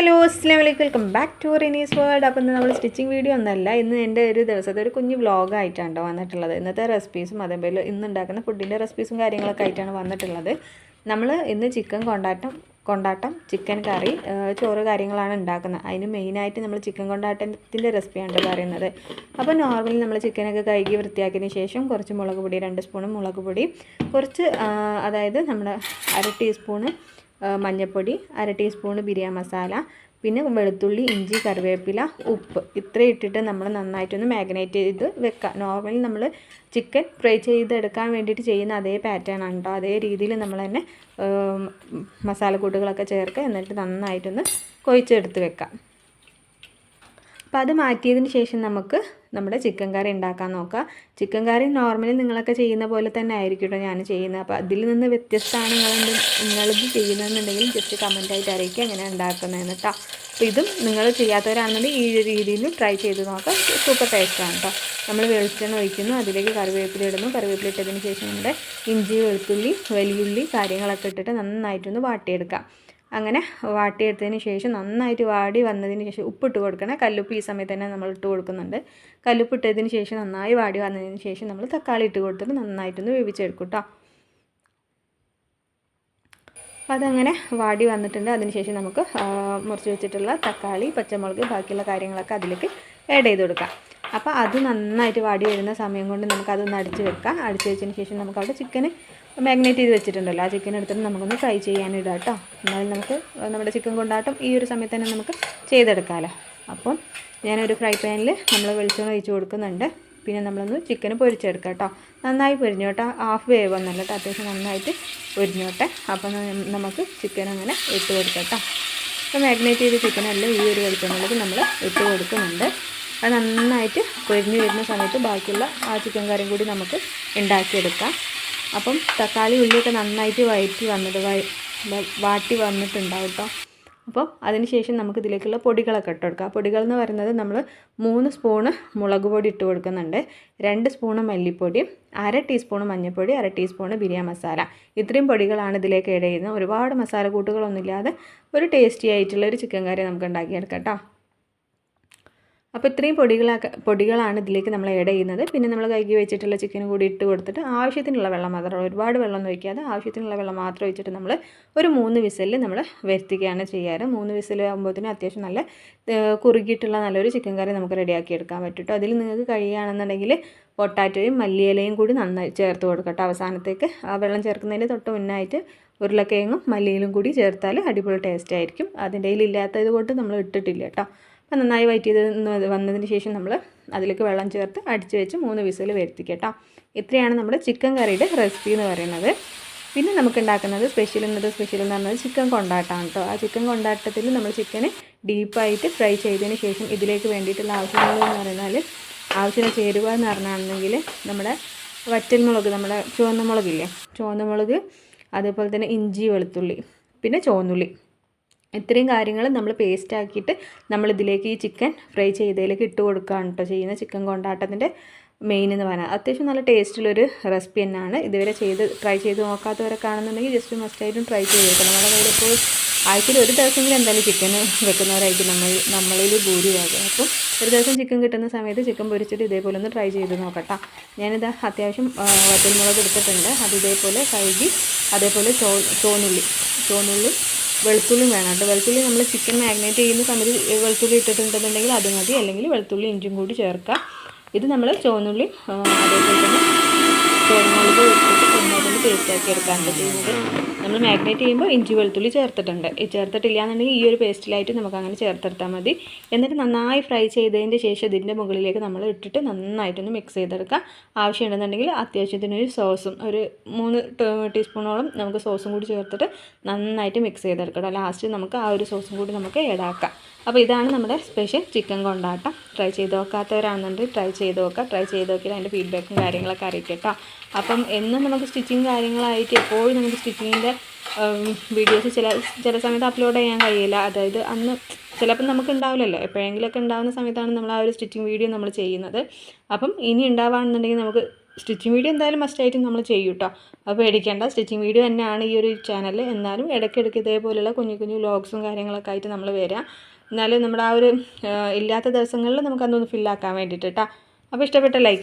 Hello അസ്സാം വലൈക്കും welcome back to Rinee's world. അപ്പം ഇന്ന് നമ്മൾ സ്റ്റിച്ചിങ് വീഡിയോ ഒന്നല്ല ഇന്ന് എന്റെ ഒരു ദിവസത്തെ ഒരു കുഞ്ഞ് വ്ളോഗായിട്ടാണ് വന്നിട്ടുള്ളത്. ഇന്നത്തെ റെസിപ്പീസും അതേപോലെ ഇന്ന് ഉണ്ടാക്കുന്ന ഫുഡിന്റെ റെസിപ്പീസും കാര്യങ്ങളൊക്കെ ആയിട്ടാണ് വന്നിട്ടുള്ളത്. നമ്മൾ ഇന്ന് ചിക്കൻ കൊണ്ടാട്ടം കൊണ്ടാട്ടം ചിക്കൻ കറി ചോറ് കാര്യങ്ങളാണ് ഉണ്ടാക്കുന്നത്. അതിന് മെയിനായിട്ട് നമ്മൾ ചിക്കൻ കൊണ്ടാട്ടത്തിന്റെ റെസിപ്പിയാണ് പറയുന്നത്. അപ്പോൾ നോർമലി നമ്മൾ ചിക്കനൊക്കെ കഴുകി വൃത്തിയാക്കിയതിന് ശേഷം കുറച്ച് മുളക് പൊടി രണ്ട് സ്പൂൺ മുളക് പൊടി കുറച്ച് അതായത് നമ്മുടെ അര ടീസ്പൂണ് മഞ്ഞൾപ്പൊടി അര ടീസ്പൂൺ ബിരിയാണി മസാല പിന്നെ വെളുത്തുള്ളി ഇഞ്ചി കറിവേപ്പില ഉപ്പ്. ഇത്രയും ഇട്ടിട്ട് നമ്മൾ നന്നായിട്ടൊന്ന് മാഗ്നേറ്റ് ചെയ്ത് വെക്കുക. നോർമലി നമ്മൾ ചിക്കൻ ഫ്രൈ ചെയ്തെടുക്കാൻ വേണ്ടിയിട്ട് ചെയ്യുന്ന അതേ പാറ്റേൺ ആണ് കേട്ടോ അതേ രീതിയിൽ നമ്മൾ തന്നെ മസാലക്കൂട്ടുകളൊക്കെ ചേർക്കുക. എന്നിട്ട് നന്നായിട്ടൊന്ന് കൊഴിച്ചെടുത്ത് വെക്കാം അപ്പോൾ അത് മാറ്റിയതിന് ശേഷം നമുക്ക് നമ്മുടെ ചിക്കൻ കറി ഉണ്ടാക്കാൻ നോക്കാം. ചിക്കൻ കറി നോർമലി നിങ്ങളൊക്കെ ചെയ്യുന്ന പോലെ തന്നെ ആയിരിക്കും കേട്ടോ ഞാൻ ചെയ്യുന്നത്. അപ്പോൾ അതിൽ നിന്ന് വ്യത്യസ്തമാണ് നിങ്ങൾ നിങ്ങളിത് ചെയ്യുന്നതെന്നുണ്ടെങ്കിൽ ജസ്റ്റ് കമന്റായിട്ട് അറിയിക്കുക. അങ്ങനെ ഉണ്ടാക്കുന്നതെന്ന് കേട്ടോ അപ്പോൾ ഇതും നിങ്ങൾ ചെയ്യാത്തവരാണെന്നുണ്ടെങ്കിൽ ഈ ഒരു രീതിയിൽ ട്രൈ ചെയ്ത് നോക്കാം. സൂപ്പർ ടേസ്റ്റാണ് കേട്ടോ നമ്മൾ വെളിച്ചെണ്ണ ഒഴിക്കുന്നു. അതിലേക്ക് കറിവേപ്പില ഇടുന്നു. കറിവേപ്പില ഇട്ടതിന് ശേഷം നമ്മുടെ ഇഞ്ചി വെളുത്തുള്ളി വലിയുള്ളി കാര്യങ്ങളൊക്കെ ഇട്ടിട്ട് നന്നായിട്ടൊന്ന് വാട്ടിയെടുക്കാം. അങ്ങനെ വാട്ടിയെടുത്തതിന് ശേഷം നന്നായിട്ട് വാടി വന്നതിന് ശേഷം ഉപ്പിട്ട് കൊടുക്കണം. കല്ലുപ്പ് ഈ സമയത്ത് തന്നെ നമ്മൾ ഇട്ട് കൊടുക്കുന്നുണ്ട്. കല്ലുപ്പ് ഇട്ടതിന് ശേഷം നന്നായി വാടി വന്നതിന് ശേഷം നമ്മൾ തക്കാളി ഇട്ട് കൊടുത്തിട്ട് നന്നായിട്ടൊന്ന് വേവിച്ചെടുക്കും കേട്ടോ അപ്പോൾ അതങ്ങനെ വാടി വന്നിട്ടുണ്ട്. അതിനുശേഷം നമുക്ക് മുറിച്ച് വെച്ചിട്ടുള്ള തക്കാളി പച്ചമുളക് ബാക്കിയുള്ള കാര്യങ്ങളൊക്കെ അതിലേക്ക് ആഡ് ചെയ്ത് കൊടുക്കാം. അപ്പോൾ അത് നന്നായിട്ട് വാടി വരുന്ന സമയം കൊണ്ട് നമുക്കതൊന്ന് അടിച്ച് വെക്കാം. അടിച്ച് വെച്ചതിന് ശേഷം നമുക്ക് അവിടെ ചിക്കന് മാഗ്നേറ്റ് ചെയ്ത് വെച്ചിട്ടുണ്ടല്ലോ. ആ ചിക്കൻ എടുത്തിട്ട് നമുക്കൊന്ന് ഫ്രൈ ചെയ്യാനിടാം കേട്ടോ. എന്നാലും നമുക്ക് നമ്മുടെ ചിക്കൻ കൊണ്ടാട്ടം ഈ ഒരു സമയത്ത് തന്നെ നമുക്ക് ചെയ്തെടുക്കാമല്ലോ അപ്പം ഞാനൊരു ഫ്രൈ പാനിൽ നമ്മൾ വെളിച്ചെണ്ണ ഒഴിച്ച് കൊടുക്കുന്നുണ്ട്. പിന്നെ നമ്മളൊന്ന് ചിക്കൻ പൊരിച്ചെടുക്കാം കേട്ടോ. നന്നായി പൊരിഞ്ഞു കേട്ടോ ഹാഫ് വേവ് ഒന്നല്ല കേട്ടോ. അത്യാവശ്യം നന്നായിട്ട് പൊരിഞ്ഞോട്ടെ. അപ്പം നമുക്ക് ചിക്കൻ അങ്ങനെ ഇട്ട് കൊടുക്കാം കേട്ടോ. അപ്പോൾ മാഗ്നേറ്റ് ചെയ്ത ചിക്കനെല്ലാം ഈ ഒരു വെളിച്ചെണ്ണയിലേക്ക് നമ്മൾ ഇട്ട് കൊടുക്കുന്നുണ്ട്. അത് നന്നായിട്ട് പൊരിഞ്ഞ് വരുന്ന സമയത്ത് ബാക്കിയുള്ള ആ ചിക്കൻ കറിയും കൂടി നമുക്ക് ഉണ്ടാക്കിയെടുക്കാം. അപ്പം തക്കാളി ഉള്ളിയൊക്കെ നന്നായിട്ട് വഴറ്റി വന്നത് വഴ- വാട്ടി വന്നിട്ടുണ്ടാവും കേട്ടോ അപ്പോൾ അതിന് ശേഷം നമുക്ക് ഇതിലേക്കുള്ള പൊടികളൊക്കെ ഇട്ട് കൊടുക്കാം. പൊടികൾ എന്ന് പറയുന്നത് നമ്മൾ മൂന്ന് സ്പൂണ് മുളക് പൊടി ഇട്ട് കൊടുക്കുന്നുണ്ട് രണ്ട് സ്പൂണ് മല്ലിപ്പൊടി അര ടീസ്പൂണ് മഞ്ഞൾപ്പൊടി അര ടീസ്പൂണ് ബിരിയാണി മസാല. ഇത്രയും പൊടികളാണ് ഇതിലേക്ക് ഇട ചെയ്യുന്നത്. ഒരുപാട് മസാല കൂട്ടുകളൊന്നുമില്ലാതെ ഒരു ടേസ്റ്റി ആയിട്ടുള്ള ഒരു ചിക്കൻ കറി നമുക്ക് ഉണ്ടാക്കിയെടുക്കാം കേട്ടോ അപ്പോൾ ഇത്രയും പൊടികളൊക്കെ പൊടികളാണ് ഇതിലേക്ക് നമ്മൾ ആഡ് ചെയ്യുന്നത്. പിന്നെ നമ്മൾ കഴുകി വെച്ചിട്ടുള്ള ചിക്കനും കൂടി ഇട്ട് കൊടുത്തിട്ട് ആവശ്യത്തിനുള്ള വെള്ളം മാത്രം ഒരുപാട് വെള്ളം ഒഴിക്കാതെ ആവശ്യത്തിനുള്ള വെള്ളം മാത്രം ഒഴിച്ചിട്ട് നമ്മൾ ഒരു മൂന്ന് വിസലിൽ നമ്മൾ വരുത്തുകയാണ് ചെയ്യാറ്. മൂന്ന് വിസൽ ആകുമ്പോഴത്തേനും അത്യാവശ്യം നല്ല കുറുകിയിട്ടുള്ള നല്ലൊരു ചിക്കൻ കറി നമുക്ക് റെഡിയാക്കി എടുക്കാൻ പറ്റും അതിൽ നിങ്ങൾക്ക് കഴിയുകയാണെന്നുണ്ടെങ്കിൽ പൊട്ടാറ്റോയും മല്ലിയിലയും കൂടി നന്നായി ചേർത്ത് കൊടുക്കട്ടോ അവസാനത്തേക്ക് ആ വെള്ളം ചേർക്കുന്നതിന്റെ തൊട്ട് മുന്നായിട്ട് ഉരുളക്കിഴങ്ങും മല്ലിയിലും കൂടി ചേർത്താൽ അടിപൊളി ടേസ്റ്റ് ആയിരിക്കും. അതിന്റെ ഇല്ലാത്തത് കൊണ്ട് നമ്മൾ ഇട്ടിട്ടില്ല കേട്ടോ അപ്പോൾ നന്നായി വയറ്റ് ചെയ്ത് വന്നതിന് ശേഷം നമ്മൾ അതിലേക്ക് വെള്ളം ചേർത്ത് അടിച്ച് വെച്ച് മൂന്ന് വിസിൽ വരുത്തി കേട്ടോ ഇത്രയാണ് നമ്മുടെ ചിക്കൻ കറിയുടെ റെസിപ്പി എന്ന് പറയുന്നത്. പിന്നെ നമുക്ക് ഉണ്ടാക്കുന്നത് സ്പെഷ്യൽ ഇന്നത്തെ സ്പെഷ്യൽ എന്ന് പറയുന്നത് ചിക്കൻ കൊണ്ടാട്ടമാണ് കേട്ടോ ആ ചിക്കൻ കൊണ്ടാട്ടത്തിൽ നമ്മൾ ചിക്കന് ഡീപ്പായിട്ട് ഫ്രൈ ചെയ്തതിന് ശേഷം ഇതിലേക്ക് വേണ്ടിയിട്ടുള്ള ആവശ്യങ്ങൾ എന്ന് പറഞ്ഞാൽ ആവശ്യമുള്ള ചേരുവ എന്ന് പറഞ്ഞാണെങ്കിൽ നമ്മുടെ വറ്റൽമുളക് നമ്മുടെ ചുവന്ന മുളകില്ലേ? ചുവന്ന മുളക് അതേപോലെ തന്നെ ഇഞ്ചി വെളുത്തുള്ളി പിന്നെ ചുവന്നുള്ളി. ഇത്രയും കാര്യങ്ങൾ നമ്മൾ പേസ്റ്റ് ആക്കിയിട്ട് നമ്മളിതിലേക്ക് ഈ ചിക്കൻ ഫ്രൈ ചെയ്തതിലേക്ക് ഇട്ട് കൊടുക്കുകയാണ് കേട്ടോ. ചെയ്യുന്ന ചിക്കൻ കൊണ്ടാട്ടത്തിന്റെ മെയിൻ എന്ന് പറയുന്നത് അത്യാവശ്യം നല്ല ടേസ്റ്റുള്ളൊരു റെസിപ്പി തന്നെയാണ്. ഇതുവരെ ചെയ്ത് ട്രൈ ചെയ്ത് നോക്കാത്തവരൊക്കെ ആണെന്നുണ്ടെങ്കിൽ ജസ്റ്റ് മസ്റ്റായിട്ടും ട്രൈ ചെയ്ത് നോക്കണം നമ്മുടെ കയ്യിൽ ഇപ്പോൾ ആഴ്ചയിൽ ഒരു ദിവസമെങ്കിലും എന്തായാലും ചിക്കൻ വെക്കുന്നവരായിരിക്കും നമ്മൾ നമ്മളിൽ ഭൂരിഭാഗം. അപ്പം ഒരു ദിവസം ചിക്കൻ കിട്ടുന്ന സമയത്ത് ചിക്കൻ പൊരിച്ചിട്ട് ഇതേപോലെ ഒന്ന് ട്രൈ ചെയ്ത് നോക്കട്ടോ. ഞാനിത് അത്യാവശ്യം വറ്റൽമുളക് എടുത്തിട്ടുണ്ട്. അത് ഇതേപോലെ കഴുകി അതേപോലെ ചോ ചോന്നുള്ളി ചോന്നുള്ളി വെളുത്തുള്ളിയും വേണം കേട്ടോ. വെളുത്തുള്ളി നമ്മൾ ചിക്കൻ മാഗ്നേറ്റ് ചെയ്യുന്ന സമയത്ത് വെളുത്തുള്ളി ഇട്ടിട്ടുണ്ടെന്നുണ്ടെങ്കിൽ അത് മതി. അല്ലെങ്കിൽ വെളുത്തുള്ളി ഇഞ്ചും കൂടി ചേർക്കാം ഇത് നമ്മൾ ചുവന്നുള്ളി അതേപോലെ തന്നെ ചുവന്നുള്ളത് എടുത്തിട്ട് ഒന്നുകൂടി പേസ്റ്റാക്കി എടുക്കാണ്ട് ചെയ്യുന്നത് നമ്മൾ മാഗ്നേറ്റ് ചെയ്യുമ്പോൾ ഇഞ്ചി വെളുത്തുള്ളി ചേർത്തിട്ടുണ്ട്. ചേർത്തിട്ടില്ല എന്നുണ്ടെങ്കിൽ ഈ ഒരു പേസ്റ്റിലായിട്ട് നമുക്ക് അങ്ങനെ ചേർത്തെടുത്താൽ മതി. എന്നിട്ട് നന്നായി ഫ്രൈ ചെയ്തതിന്റെ ശേഷം ഇതിന്റെ മുകളിലേക്ക് നമ്മൾ ഇട്ടിട്ട് നന്നായിട്ടൊന്ന് മിക്സ് ചെയ്തെടുക്കാം. ആവശ്യമുണ്ടെന്നുണ്ടെങ്കിൽ അത്യാവശ്യത്തിന് ഒരു സോസും ഒരു മൂന്ന് ടീസ്പൂണോളം നമുക്ക് സോസും കൂടി ചേർത്തിട്ട് നന്നായിട്ട് മിക്സ് ചെയ്തെടുക്കണം. ലാസ്റ്റ് നമുക്ക് ആ ഒരു സോസും കൂടി നമുക്ക് ഏടാക്കാം അപ്പോൾ ഇതാണ് നമ്മുടെ സ്പെഷ്യൽ ചിക്കൻ കൊണ്ടാട്ടം. ട്രൈ ചെയ്ത് നോക്കാത്തവരാണെന്നുണ്ടെങ്കിൽ ട്രൈ ചെയ്ത് നോക്കുക ട്രൈ ചെയ്ത് നോക്കിയാൽ അതിന്റെ ഫീഡ്ബാക്കും കാര്യങ്ങളൊക്കെ അറിയിക്കട്ടോ അപ്പം എന്നും നമുക്ക് സ്റ്റിച്ചിങ് കാര്യങ്ങളായിട്ട് എപ്പോഴും നമുക്ക് സ്റ്റിച്ചിങ്ങിന്റെ വീഡിയോസ് ചില ചില സമയത്ത് അപ്ലോഡ് ചെയ്യാൻ കഴിയില്ല. അതായത് അന്ന് ചിലപ്പം നമുക്ക് ഉണ്ടാവില്ലല്ലോ എപ്പോഴെങ്കിലുമൊക്കെ ഉണ്ടാകുന്ന സമയത്താണ് നമ്മൾ ആ ഒരു സ്റ്റിച്ചിങ് വീഡിയോ നമ്മൾ ചെയ്യുന്നത്. അപ്പം ഇനി ഉണ്ടാവുകയാണെന്നുണ്ടെങ്കിൽ നമുക്ക് സ്റ്റിച്ചിങ് വീഡിയോ എന്തായാലും മസ്റ്റായിട്ടും നമ്മൾ ചെയ്യും കേട്ടോ അപ്പോൾ പേടിക്കേണ്ട. സ്റ്റിച്ചിങ് വീഡിയോ തന്നെയാണ് ഈ ഒരു ചാനൽ എന്നാലും ഇടയ്ക്കിടയ്ക്ക് ഇതേപോലെയുള്ള കുഞ്ഞു കുഞ്ഞു വ്ലോഗ്സും കാര്യങ്ങളൊക്കെ ആയിട്ട് നമ്മൾ വരാം. എന്നാലും നമ്മുടെ ആ ഒരു ഇല്ലാത്ത ദിവസങ്ങളിൽ നമുക്ക് അതൊന്ന് ഫില്ലാക്കാൻ വേണ്ടിയിട്ട് കേട്ടോ അപ്പോൾ ഇഷ്ടപ്പെട്ട ലൈക്ക്